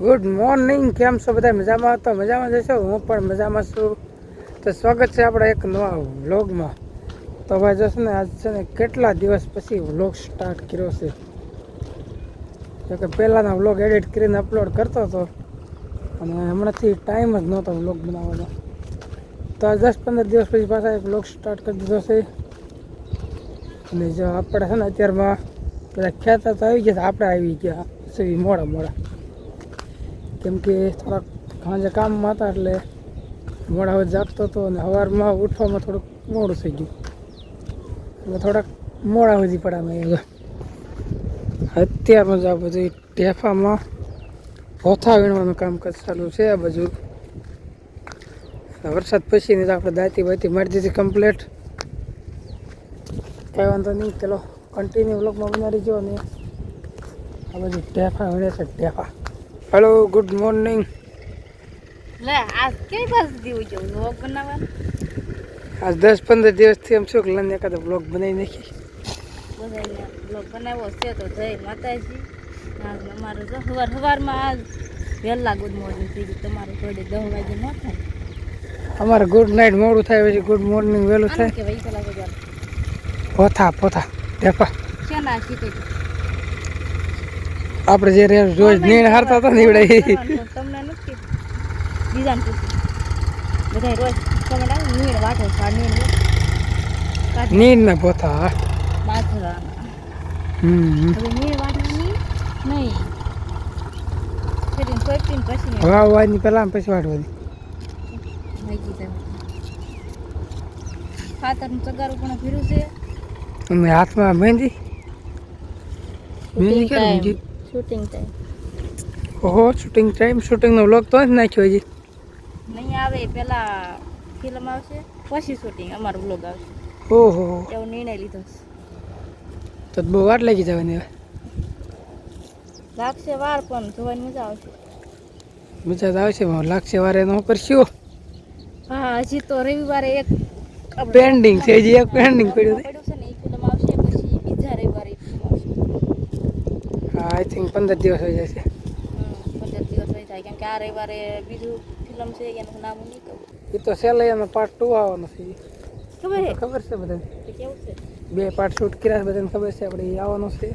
Good morning કેમ છો બધા? મજામાં? તો મજામાં જશો હું પણ મજામાં છું. તો સ્વાગત છે આપણે એક નવા વ્લોગમાં. તો ભાઈ જોશો ને, આજ છે ને કેટલા દિવસ પછી વ્લોગ સ્ટાર્ટ કર્યો છે. જોકે પહેલાંના વ્લોગ એડિટ કરીને અપલોડ કરતો હતો. અને હમણાંથી ટાઈમ જ નહોતો વ્લોગ બનાવવાનો. તો આ દસ પંદર દિવસ પછી પાછા એક વ્લોગ સ્ટાર્ટ કરી દીધો છે. અને જો આપણે છે ને, અત્યારમાં બધા ખેતર તો આવી ગયા આપણે આવી ગયા છે મોડા મોડા. કેમ કે થોડાક સાંજે કામમાં હતા એટલે મોડા હવે જાગતો હતો અને સવારમાં ઉઠવામાં થોડુંક મોડું થઈ ગયું. એટલે થોડાક મોડા સુધી પડ્યા મેં હવે. અત્યારમાં જ આ બધું ટેફામાં ભોથા વીણવાનું કામકાજ ચાલુ છે, આ બાજુ. વરસાદ પછી નહીં તો આપણે દાંતી બાતી મારી દીધી કમ્પ્લેટ કાંઈ વાંધો નહીં, ચલો કન્ટિન્યુ બ્લોકમાં બનાવી જો ને આ બધું ટેફા વીણે છે ટેફા હેલો ગુડ મોર્નિંગ લે આ કઈ પાસે દીવું જો વ્લોગ બનાવવા? આજ દસ પંદર દિવસથી એમ શું કે લઈને એકાદો બ્લોગ બનાવી નાખી. બધાને બ્લોગ બનાવ્યો છે તો જય માતાજી. આજ અમારે જો સવાર સવારમાં આજ વહેલા ગુડ મોર્નિંગ થઈ ગયું તમારે થોડી દસ વાગે ન થાય. અમારે ગુડ નાઇટ મોડું થાય પછી ગુડ મોર્નિંગ વહેલું થાય. કે પેલા બધા પોથા પોથા. ટેફા શેના શીખે છે આપણે જે રે રોજ નીણ હારતા હતા નીવડે તમને નથી બીજાને પૂછ્યું બધા રોજ કમેન્ટ આવે નીણ વાટો છે નીણ નીણ ને પોથા બાજરાના હમ. નીણ વાટવાની નહીં. ફેરીને સોયટીને પછી વાવવાની પહેલા પછી વાટવાની ખાતરનું ચગારું પણ ભીરું છે. અને હાથમાં મહેંદી મહેંદી ક્યારે શૂટિંગ ટાઈમ ઓહો શૂટિંગ ટાઈમ શૂટિંગનો વ્લોગ તો જ નાખ્યો હજી. નહીં આવે પેલા ફિલ્મ આવશે પછી શૂટિંગ અમારો બ્લોગ આવશે. ઓહો. એવો નિર્ણય લીધો છે. તો બહુ વાર લાગી જવાની હવે. લાગશે વાર પણ જોવાની મજા આવશે. મજા તો આવશે લાગશે વારે ન કરશું. હા હજી તો રવિવારે એક પેન્ડિંગ છે હજી એક પેન્ડિંગ પડ્યું છે પડ્યું છે ને એ ફિલ્મ આવશે પછી બીજા રવિવારે એ ફિલ્મ આવશે હા આઈ થિંક પંદર દિવસ થઈ જશે પંદર દિવસ થઈ જાય. કેમ કે આ રવિવારે બીજું ફિલ્મ છે એનું નામ નહીં કહું. એ તો સેલૈયાનો પાર્ટ ટુ આવવાનો છે. ખબર છે? ખબર છે બધાને? કેવું છે? બે પાર્ટ શૂટ કર્યા છે બધાને ખબર છે આપણે એ આવવાનો છે.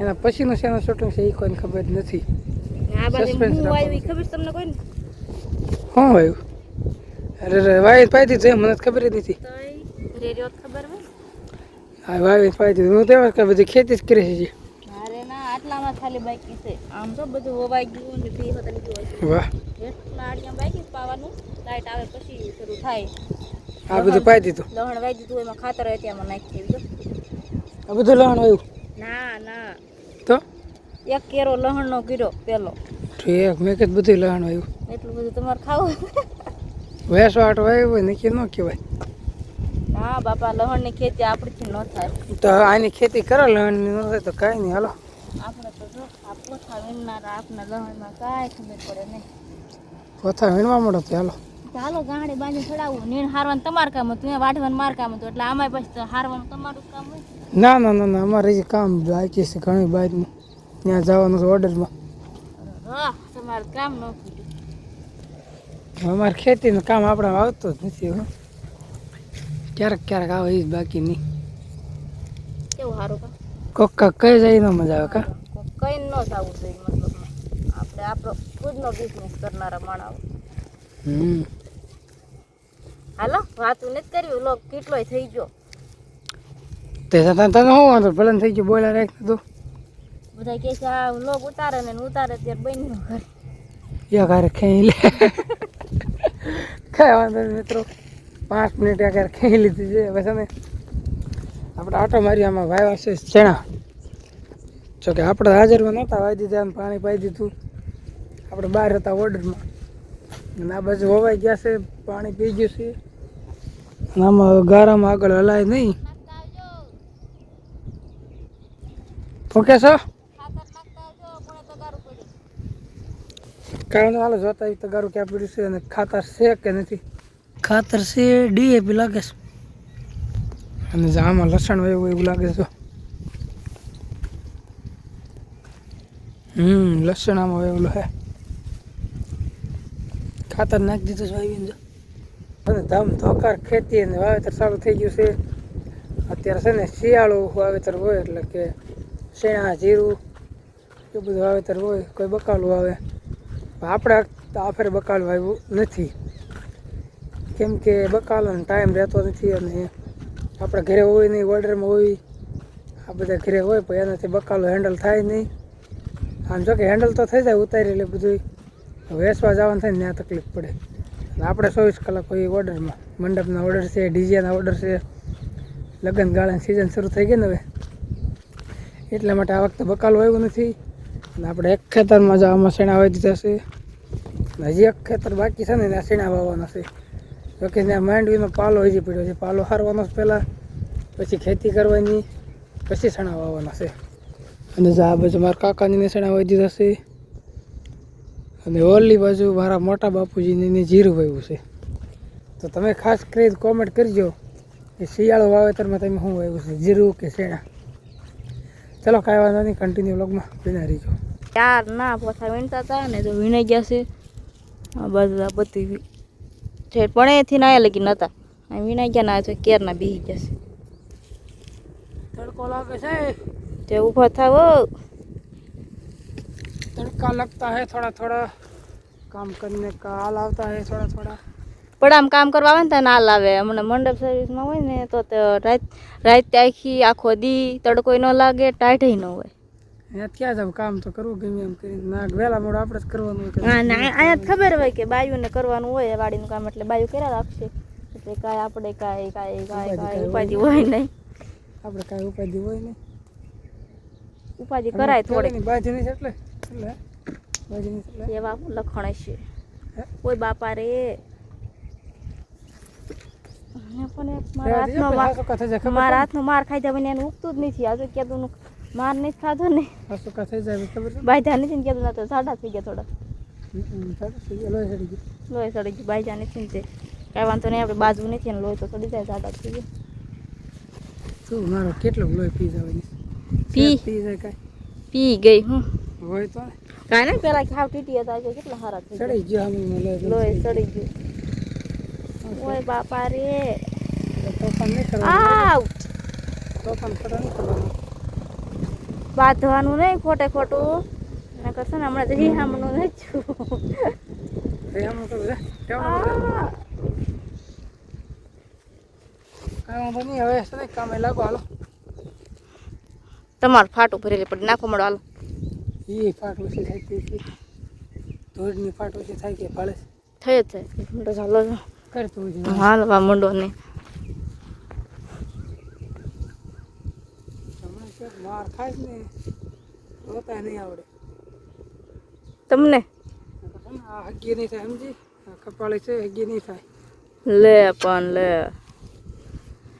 એના પછીનું શેનું શૂટિંગ છે એ કોઈને ખબર નથી. આવ્યું ખબર તમને કોઈ ને શું આવ્યું? અરે અરે વાવી પાઈ દીધું મને ખબર જ નથી. ખબર હોય હા વાવી પાઈ દીધું હું તો કે બધી ખેતી જ કરી છે. ના આટલામાં ખાલી બાકી છે. આમ તો બધું હોવાઈ ગયું ને ભી હોતા લીધું વાહ. એટલા આડિયા બાકી પાવાનું લાઈટ આવે પછી શરૂ થાય. આ બધું પાઈ દીધું? લહણ વાઈ દીધું એમાં ખાતર હતી એમાં નાખી દીધું. આ બધું લહણ આવ્યું ના ના. તો? એક કેરો લહણનો કર્યો પેલો. ઠીક મેં કીધું બધું લહણ આવ્યું એટલું બધું તમારે ખાવું વેસવાટ વાવ્યું હોય ને કે ન કહેવાય. હા બાપા લહણની ખેતી આપણીથી ન થાય. તો આની ખેતી કરો લહણની ન થાય તો કાંઈ નહીં. હાલો. આપણે તો જો આ પોથા વીણનારા આપના લહણમાં કાંઈ ખબર પડે નહીં. પોથા વીણવા મળો હાલો. ચાલો ગાંડી બાંધી ચડાવવું નીણ હારવાનું તમારું કામ હતું વાઢવાનું માર કામ હતું એટલે આમાંય પછી તો હારવાનું તમારું કામ હોય. ના ના ના ના અમારે હજી કામ બાકી છે ઘણી બાજુનું ત્યાં જવાનું છે ઓર્ડરમાં. હા તમારું કામ ન અમારે ખેતીનું કામ આપણે આવતું જ નથી હો. ક્યારેક ક્યારેક આવે એ જ બાકી નહીં. કેવું સારું કોક કાક કઈ જાય ન મજા આવે કા? કઈ ન થવું જોઈએ મતલબ આપણે આપણો ખુદનો બિઝનેસ કરનારા માણસ. હમ. હાલો વાતું નથી કરવી લોક કેટલોય થઈ ગયો. તે તને તને શું વાંધો? ભલે થઈ ગયો બોલા રાખ તો. બધા કહે છે આ લોક ઉતારે ને ઉતારે ત્યારે બન્યું ઘર. હારે ખેઈ લે. કાંઈ વાંધો મિત્રો. પાંચ મિનિટ હારે ખેઈ લીધી છે. હવે ને આપણે આટો મારી આમાં વાવ્યા છે ચણા જોકે આપણે હાજરમાં નહોતા વાવી દીધા અને પાણી પાઈ દીધું. આપણે બહાર હતા ઓર્ડરમાં. અને આ બાજુ વવાઈ ગયા છે પાણી પી ગયું છે. આમાં ગારામાં આગળ હલાય નહીં. ઓકે છો? કારણ હાલો જોતા તગારું ક્યાં પીડ્યું છે અને ખાતર છે કે નથી? ખાતર છે ડીએપી લાગે છે. અને આમાં લસણ હોય એવું લાગે છે. હમ, લસણ આમાં વાવેલું હે. ખાતર નાખી દીધું છે વાવીને જો અને ધમ ધોકાર ખેતી અને વાવેતર ચાલુ થઈ ગયું છે. અત્યારે છે ને શિયાળો વાવેતર હોય એટલે કે શેણા, જીરું એ બધું વાવેતર હોય, કોઈ બકાલું આવે. પણ આપણે આ ફેર બકાલું આવ્યું નથી. કેમ કે બકાલાનો ટાઈમ રહેતો નથી અને આપણે ઘરે હોય નહીં, ઓર્ડરમાં હોય, આ બધા ઘરે હોય, પણ એનાથી બકાલો હેન્ડલ થાય નહીં. આમ જો કે હેન્ડલ તો થઈ જાય ઉતારી એટલે બધું વેચવા જવાનું થાય ને ત્યાં તકલીફ પડે. આપણે ચોવીસ કલાક હોય ઓર્ડરમાં. મંડપના ઓર્ડર છે, ડીજેના ઓર્ડર છે. લગ્ન ગાળાની સિઝન શરૂ થઈ ગઈ ને હવે. એટલા માટે આ વખતે બકાલો આવ્યો નથી. અને આપણે એક ખેતરમાં જ આમાં શેણા વાવી દીધા છે. હજી એક ખેતર બાકી છે ને, ત્યાં શેણા વાવવાના છે. જોકે ત્યાં માંડવીનો પાલો હજી પડ્યો છે. પાલો હારવાનો પહેલાં, પછી ખેતી કરવાની, પછી સણા વાવવાના છે. અને આ બાજુ મારા કાકાની સણા વાવી દીધા છે. અને ઓરલી બાજુ મારા મોટા બાપુજીને જીરું વાવ્યું છે. તો તમે ખાસ કરી કોમેન્ટ કરજો કે શિયાળો વાવેતરમાં તમે શું વાવ્યું છે? જીરું કે શેણા ચલો કાંઈ વાંધો નહીં કન્ટિન્યુ બ્લોગમાં વિના રહીજો. ચાર ના પોતા વીણતા હતા ને તો વીણાઈ ગયા છે. આ બધી છે પણ એથી નાયા લગી નતા. અહીં વિનાઈ ગયા ના કેરના બેસી ગયા છે તડકો લાગે છે. તે ઊભા થાવો. તડકા લગતા હે થોડા થોડા. કામ કરીને હાલ આવતા હે થોડા થોડા. પણ આમ કામ કરવા આવે ને તને ના લાવે અમને મંડપ સર્વિસમાં હોય ને તો રાત રાત આખી આખો દી તડકોય ન લાગે ટાઈટ ન હોય. અહીંયા ક્યાં જાવ કામ તો કરવું ગમે એમ કરીને. ના વહેલા મોડું આપણે જ કરવાનું હોય હા ના અહીંયા ખબર હોય કે બાયુને કરવાનું હોય વાડીનું કામ એટલે બાયુ કર્યા રાખશે. એટલે કાંઈ આપણે કાંઈ કાંઈ કાંઈ કાંઈ ઉપાધિ હોય નહીં. આપણે કાંઈ ઉપાધિ હોય નહીં? ઉપાધિ કરાય થોડી બાજી નહીં એટલે એટલે બાજી નહીં એટલે એવા લખણ છે. કોઈ બાપા રે. પણ મારા હાથનો માર ખાઈ જાય એનું ઉગતું જ નથી. આજે નું માર નહીં ખાધો ને હાસુકા થઈ જાય ખબર છે બાયજા નથી ને કીધું ના તો સાડા થઈ ગયા થોડા સારું થઈ ગયું, લોહી ચડી ગયું. લોહી સડી ગયું બાયજા નથી ને તે કાંઈ વાંધો નહીં આપણે બાજુ નથી ને લોહી તો સડી જાય સાડા થઈ ગયા શું મારો કેટલો લોહી પી જવાની પી પી જાય કાંઈ પી ગઈ હું હોય તો. કાંઈ નહીં પેલા ખાવ ટીટી હતા કેટલા સારા થઈ ગયા ચડી ગયો લોહી સડી ગયું ઓય બાપા રે તોફાન નહીં કરવાનું આવ તોફાન કરવાનું બાંધવાનું નહીં ખોટે ખોટું. ને કરશે ને હમણાં રીહામણું નહીં છું. નહીં હવે કામે લાગો હાલો. તમારું ફાટું ભરેલી પડી નાખો મળો હાલો. એ ફાટ ઓછી થાય કે ધોળની ફાટ ઓછી થાય કે ફાળે જ જાય. મોટો ચાલો કરતું હાલવા મંડો ને હમણાં ક્યાંક માર ખાય ને રોતા નહીં આવડે. તમને? આ હગી નહીં થાય સમજી? કપાળી છે હગી નહીં થાય. લે પણ લે.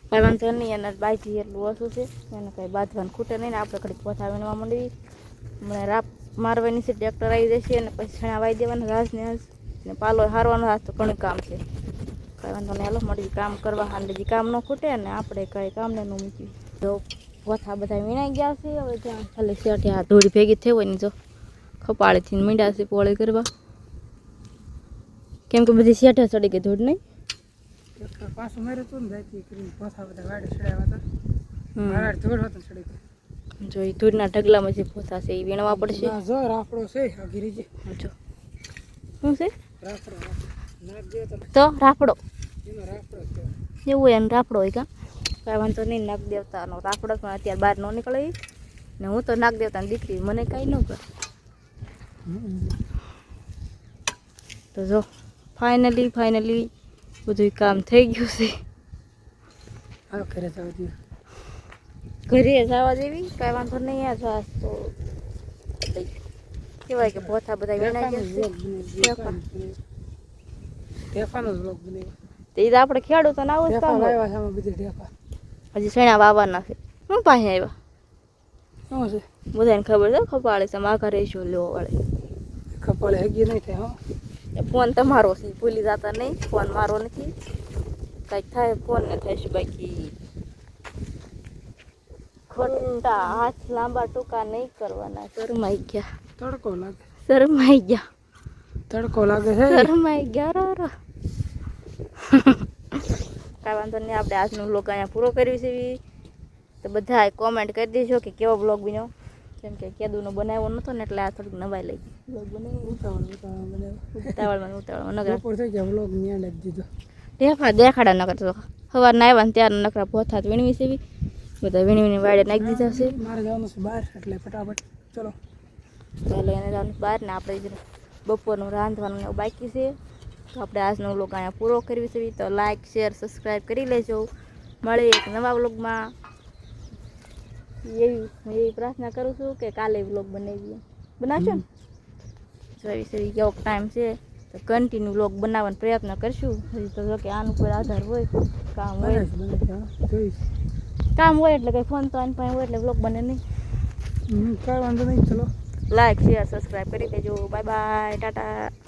કાંઈ વાંધો નહીં એના બાજી એટલું ઓછું છે. એને કાંઈ બાંધવાનું ખૂટે નહીં ને આપણે ઘડી પોથા વીણવા માંડવી હમણાં રાપ મારવાની છે ટ્રેક્ટર આવી જશે અને પછી છણા વાઈ દેવાના ઘાસ ને હાસ ને પાલો હારવાનો હાથ તો ઘણું કામ છે. કાંઈ વાંધો નહીં હાલો મળી કામ કરવા. હાલ કામ ન ખૂટે ને આપણે કાંઈ કામને ન મૂક્યું જો પોથા બધા વીણાઈ ગયા છે. હવે ત્યાં ખાલી શેઠે આ ધૂળી ભેગી થઈ હોય ને જો ખપાળેથી મીંડા છે પોળે કરવા. કેમ કે બધી શેઠે ચડી ગઈ ધૂળ નહીં? પાછું બધા વાડે ચડાવ્યા હતા. હતો ચડી જો એ ધૂળના ઢગલામાં જે પોથા છે એ વીણવા પડશે. જો રાફડો છે અઘરી જો. શું છે? રાફડો તો રાફડો. એવું એનો રાફડો હોય કા? કાંઈ વાંધો નહીં નાગ દેવતાનો રાફડો પણ અત્યારે બહાર ન નીકળે ને હું તો નાગ દેવતાની દીકરી મને કાંઈ ન કરે તો જો ફાઇનલી ફાઇનલી બધું કામ થઈ ગયું છે. ઘરે જવા દેવી ઘરે જવા દેવી? કાંઈ વાંધો નહીં આ જાસ તો કહેવાય કે પોથા બધા વીણાઈ ગયા ઢેફાનો બનાવ્યો તો એ તો આપણે ખેડૂતોને આવું જ કામ હોય. છે બધી ઢેફા હજી શેણા વાવવાના છે? હું પાસે આવ્યા? શું છે? બધાને ખબર છે ખપાળે છે મા ઘરે જો લેવો વાળે. ખપાળે હગી નહીં થાય હા. ફોન તમારો છે ભૂલી જતા નહીં ફોન મારો નથી. કંઈક થાય ફોન ને થશે બાકી? ખોટા હાથ લાંબા ટૂંકા નહીં કરવાના શરમાઈ ગયા. તડકો લાગે. શરમાઈ ગયા. તડકો લાગે છે? શરમાઈ ગયા રો રો કાંઈ વાંધો નહીં આપણે આજનો બ્લોગ અહીંયા પૂરો કર્યું છે તો બધા કોમેન્ટ કરી દેજો કે કેવો બ્લોગ બન્યો. કેમ કે કેદુનો બનાવ્યો નહોતો ને એટલે આ થોડીક નવાઈ લઈ. ઉતાવળમાં ઉતાવળમાં નગરા દેખા દેખાડા ન કરતો સવારના આવ્યા ને ત્યારે નકરા ભોથાત વીણવી છે બધા વીણી વીણી વાડે નાખી દીધા છે. મારે જવાનું છે બહાર એટલે ફટાફટ. ચલો. ચાલો એને જવાનું બહાર ને આપણે બપોરનું રાંધવાનું બાકી છે. તો આપણે આજનો વ્લોગ અહીંયા પૂરો કરવી છે. તો લાઇક શેર સબસ્ક્રાઈબ કરી લેજો. મળે એક નવા વ્લોગમાં એવી હું એવી પ્રાર્થના કરું છું કે કાલે વ્લોગ બનાવીએ. બનાવશો? ને જોઈ છે કેવો ટાઈમ છે. તો કન્ટિન્યુ વ્લોગ બનાવવાનો પ્રયત્ન કરશું. હજી તો કે આનું કોઈ આધાર હોય કામ હોય. કામ હોય એટલે કંઈ ફોન તો આની પાસે હોય એટલે વ્લોગ બને નહીં. કાંઈ વાંધો નહીં ચલો. લાઈક શેર સબસ્ક્રાઈબ કરી દેજો. Bye bye tata.